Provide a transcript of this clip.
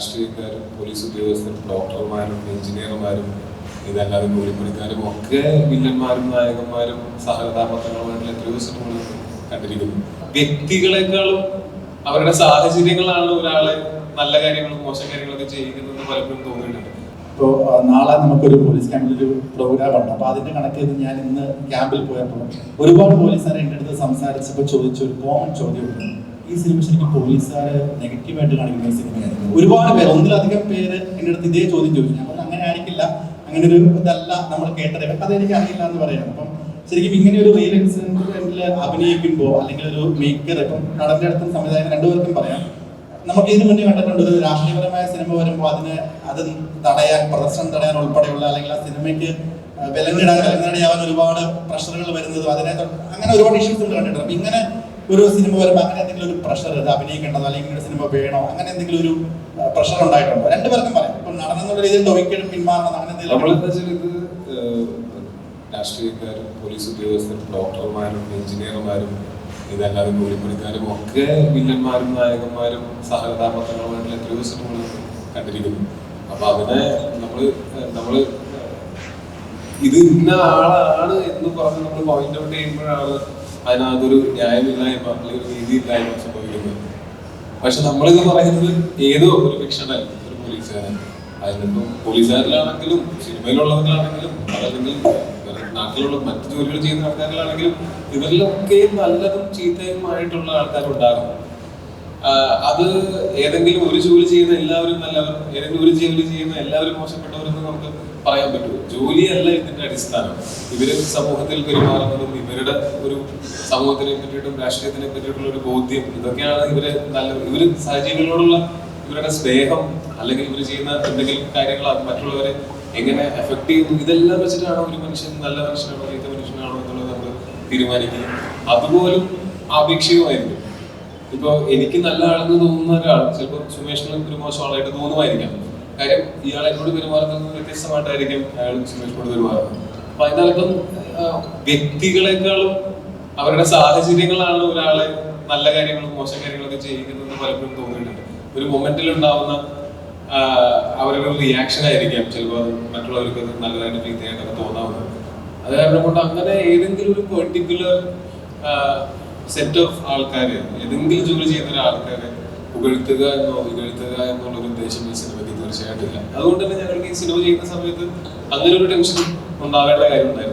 രാഷ്ട്രീയക്കാരും പോലീസ് ഉദ്യോഗസ്ഥരും ഡോക്ടർമാരും എഞ്ചിനീയർമാരും ഇതല്ലാതെ കൂലിപ്പണിക്കാരും ഒക്കെ വില്ലന്മാരും നായകന്മാരും സഹകഥാപാത്രങ്ങളുമായിട്ടുള്ള എത്രയോ സിനിമകൾ കണ്ടിരിക്കുന്നു. വ്യക്തികളെക്കാളും അവരുടെ സാഹചര്യങ്ങളാണ് ഒരാളെ നല്ല കാര്യങ്ങളും മോശം കാര്യങ്ങളൊക്കെ ചെയ്യിക്കുന്നതെന്ന് പലപ്പോഴും തോന്നിയിട്ടുണ്ട്. ഇപ്പോൾ നാളെ നമുക്കൊരു പോലീസ് ക്യാമ്പിൽ ഒരു പ്രോഗ്രാം ഉണ്ട്. അപ്പോൾ അതിന്റെ കണക്ക് ഞാൻ ഇന്ന് ക്യാമ്പിൽ പോയപ്പോൾ ഒരുപാട് പോലീസുകാരെ എന്റെ അടുത്ത് സംസാരിച്ചപ്പോൾ ചോദിച്ച ഒരു കോമൺ ചോദ്യമുണ്ട് ഈ സിനിമ ശരിക്കും പോലീസുകാർ നെഗറ്റീവായിട്ട് കാണിക്കുന്ന സിനിമയായിരുന്നു ഒരുപാട് പേര് ഒന്നിലധികം പേര് എന്റെ അടുത്ത് ഇതേ ചോദ്യം ചോദിച്ചു. ഞാൻ പറഞ്ഞു അങ്ങനെ ആയിരിക്കില്ല. അങ്ങനെ ഒരു ഇതല്ല നമ്മൾ കേട്ടത്. അത് അതെനിക്ക് അറിയില്ല എന്ന് പറയാം. അപ്പം ശരിക്കും ഇങ്ങനെ ഒരു റിയൽ ഇൻസിഡന്റിൽ അഭിനയിക്കുമ്പോൾ അല്ലെങ്കിൽ ഒരു മേക്കർ ഇപ്പം നടന്റെ അടുത്തും സംവിധായകൻ രണ്ടുപേർക്കും പറയാം. നമുക്ക് ഇതിനു മുന്നേ കണ്ടിട്ടുണ്ട് ഒരു രാഷ്ട്രീയപരമായ സിനിമ വരുമ്പോൾ അതിന് അത് തടയാൻ പ്രദർശനം തടയാൻ ഉൾപ്പെടെയുള്ള അല്ലെങ്കിൽ ആ സിനിമയ്ക്ക് വിലങ്ങിടാൻ വിലങ്ങിടയാവാൻ ഒരുപാട് പ്രഷറുകൾ വരുന്നതും അതിനെ അങ്ങനെ ഒരുപാട് ഇഷ്യൂസ് കണ്ടിട്ടുണ്ട്. അപ്പം ഇങ്ങനെ ഒരു സിനിമ വരുമ്പോൾ അങ്ങനെ എന്തെങ്കിലും ഒരു പ്രഷർ ഇത് അഭിനയിക്കേണ്ടതോ അല്ലെങ്കിൽ ഒരു സിനിമ വേണോ അങ്ങനെ എന്തെങ്കിലും ഒരു പ്രഷർ ഉണ്ടായിട്ടുണ്ടോ? രണ്ടു പേർക്കും പറയാം. ഇപ്പൊ നടനെന്നുള്ള രീതിയിൽ ഒരിക്കലും പിന്മാറണം അങ്ങനെ എന്തെങ്കിലും രാഷ്ട്രീയക്കാരും പോലീസ് ഉദ്യോഗസ്ഥരും ഡോക്ടർമാരും എഞ്ചിനീയർമാരും ഇതല്ലാതെ കൂലിപ്പണിക്കാരും ഒക്കെ വില്ലന്മാരും നായകന്മാരും സഹകഥാപാത്രങ്ങളുമായിട്ടുള്ള എത്രയോ സിനിമകൾ കണ്ടിരിക്കുന്നു. അപ്പൊ അതിനെ നമ്മൾ നമ്മൾ ഇത് ഇന്ന ആളാണ് എന്ന് പറഞ്ഞ് നമ്മൾ പോയിന്റ് ഔട്ട് ചെയ്യുമ്പോഴാണ് അതിനകത്തൊരു ന്യായമില്ലായ്മ അല്ലെങ്കിൽ ഒരു നീതിയില്ലായ്മ സംഭവിക്കുന്നത് പക്ഷെ നമ്മളിത് പറയുന്നത് ഏതോ ഒരു ഫിക്ഷണൽ ഒരു പോലീസുകാരൻ. അതിനിപ്പം പോലീസുകാരിലാണെങ്കിലും സിനിമയിലുള്ളവരിലാണെങ്കിലും അതല്ലെങ്കിൽ നാട്ടിലുള്ള മറ്റു ജോലികൾ ചെയ്യുന്ന ആൾക്കാരിലാണെങ്കിലും ഇവരിലൊക്കെ നല്ലതും ചീത്തയുമായിട്ടുള്ള ആൾക്കാരുണ്ടാകും. അത് ഏതെങ്കിലും ഒരു ജോലി ചെയ്യുന്ന എല്ലാവരും നല്ലവർ ഏതെങ്കിലും ഒരു ജോലി ചെയ്യുന്ന എല്ലാവരും മോശപ്പെട്ടവരെന്ന് നമുക്ക് പറയാൻ പറ്റുമോ ജോലിയല്ല ഇതിന്റെ അടിസ്ഥാനം. ഇവർ സമൂഹത്തിൽ പെരുമാറുന്നതും ഇവരുടെ ഒരു സമൂഹത്തിനെ പറ്റിയിട്ടും രാഷ്ട്രീയത്തിനെ പറ്റിയിട്ടുള്ള ഒരു ബോധ്യം ഇതൊക്കെയാണ് ഇവർ നല്ല ഇവർ സഹജീവികളോടുള്ള ഇവരുടെ സ്നേഹം അല്ലെങ്കിൽ ഇവർ ചെയ്യുന്ന എന്തെങ്കിലും കാര്യങ്ങൾ മറ്റുള്ളവരെ എങ്ങനെ എഫക്ട് ചെയ്യുന്നു? ഇതെല്ലാം വെച്ചിട്ടാണ് ഒരു മനുഷ്യൻ നല്ല മനുഷ്യനാണോ ചീത്ത മനുഷ്യനാണോ എന്നുള്ളത് നമ്മൾ തീരുമാനിക്കുന്നത്? അതുപോലും ആപേക്ഷികമായിരിക്കും. ഇപ്പൊ എനിക്ക് നല്ല ആളെന്ന് തോന്നുന്ന ഒരാൾ ചിലപ്പോൾ സുമേഷിന് ഒരു മോശം ആളായിട്ട് തോന്നുമായിരിക്കാം. കാര്യം ഇയാൾ എന്നോട് പെരുമാറുന്നത് വ്യത്യസ്തമായിട്ടായിരിക്കും അയാൾ സുമേഷിനോട് പെരുമാറുന്നത്. അപ്പൊ അതിനകത്തും വ്യക്തികളെക്കാളും അവരുടെ സാഹചര്യങ്ങളാണ് ഒരാളെ നല്ല കാര്യങ്ങളും മോശം കാര്യങ്ങളൊക്കെ ചെയ്യിക്കുന്നതെന്ന് പലപ്പോഴും തോന്നിയിട്ടുണ്ട്. ഒരു മൊമെന്റിൽ ഉണ്ടാവുന്ന അവരുടെ ഒരു റിയാക്ഷൻ ആയിരിക്കാം ചിലപ്പോൾ മറ്റുള്ളവർക്ക് നല്ലതായിട്ട് ഫീൽ ചീത്തയായിട്ടൊക്കെ തോന്നാവുന്നത്. അത് കാരണം കൊണ്ട് അങ്ങനെ ഏതെങ്കിലും ഒരു പെർട്ടിക്കുലർ സെറ്റ് ഓഫ് ആൾക്കാർ ഏതെങ്കിലും ജോലി ചെയ്യുന്ന ആൾക്കാരെ പുകഴ്ത്തുക എന്നോ ഇകഴ്ത്തുക എന്നുള്ള ഒരു ഉദ്ദേശം ഈ സിനിമയ്ക്ക് തീർച്ചയായിട്ടും ഇല്ല. അതുകൊണ്ട് തന്നെ ഞങ്ങൾക്ക് ഈ സിനിമ ചെയ്യുന്ന സമയത്ത് അങ്ങനെ ഒരു ടെൻഷൻ ഉണ്ടാവേണ്ട കാര്യം ഉണ്ടായിരുന്നു